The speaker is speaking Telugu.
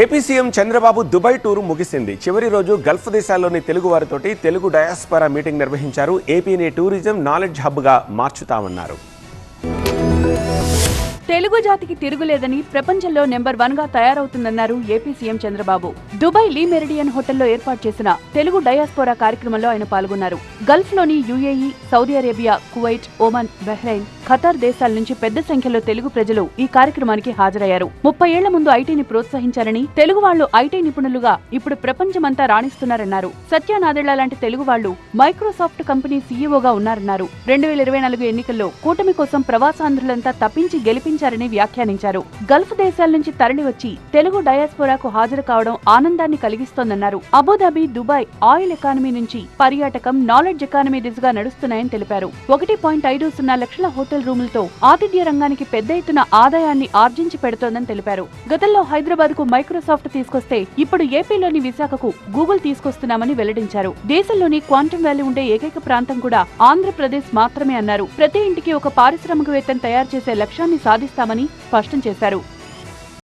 AP CM Chandrababu Dubai tour ముగిసింది. చివరి రోజు గల్ఫ్ దేశాల్లోని తెలుగు వారితోటి తెలుగు డయాస్పరా మీటింగ్ నిర్వహించారు. ఏపీని టూరిజం నాలెడ్జ్ హబ్గా మార్చుతామన్నారు. తెలుగు జాతికి తిరుగులేదని ప్రపంచంలో నెంబర్ వన్గా తయారవుతుందన్నారు AP CM Chandrababu. Dubai Le Meridien హోటల్లో ఏర్పాటు చేసిన తెలుగు డయాస్పోరా కార్యక్రమంలో ఆయన పాల్గొన్నారు. గల్ఫ్లోని UAE Saudi Arabia Kuwait Oman Bahrain Qatar దేశాల నుంచి పెద్ద సంఖ్యలో తెలుగు ప్రజలు ఈ కార్యక్రమానికి హాజరయ్యారు. ముప్పై ఏళ్ళ ముందు ఐటీని ప్రోత్సహించారని తెలుగు వాళ్ళు ఐటీ నిపుణులుగా ఇప్పుడు ప్రపంచమంతా రాణిస్తున్నారన్నారు. సత్యానాదెళ్ళ లాంటి తెలుగు వాళ్ళు మైక్రోసాఫ్ట్ కంపెనీ సీఈఓగా ఉన్నారన్నారు. రెండు వేల ఇరవై నాలుగు ఎన్నికల్లో కూటమి కోసం ప్రవాసాంధ్రులంతా తప్పించి గెలిపించారని వ్యాఖ్యానించారు. గల్ఫ్ దేశాల నుంచి తరలి వచ్చి తెలుగు డయాస్పోరాకు హాజరు కావడం ఆనందాన్ని కలిగిస్తోందన్నారు. Abu Dhabi Dubai oil economy నుంచి పర్యాటకం నాలెడ్జ్ ఎకానమీ దిశగా నడుస్తున్నాయని తెలిపారు. ఒకటి పాయింట్ ఐదు సున్నా లక్షల హోటల్ రూములతో ఆతిథ్య రంగానికి పెద్ద ఎత్తున ఆదాయాన్ని ఆర్జించి పెడుతోందని తెలిపారు. గతంలో హైదరాబాద్కు మైక్రోసాఫ్ట్ తీసుకొస్తే ఇప్పుడు ఏపీలోని విశాఖకు గూగుల్ తీసుకొస్తున్నామని వెల్లడించారు. దేశంలోని క్వాంటమ్ వ్యాలీ ఉండే ఏకైక ప్రాంతం కూడా ఆంధ్రప్రదేశ్ మాత్రమే అన్నారు. ప్రతి ఇంటికి ఒక పారిశ్రామికవేత్తను తయారు చేసే లక్ష్యాన్ని సాధిస్తామని స్పష్టం చేశారు.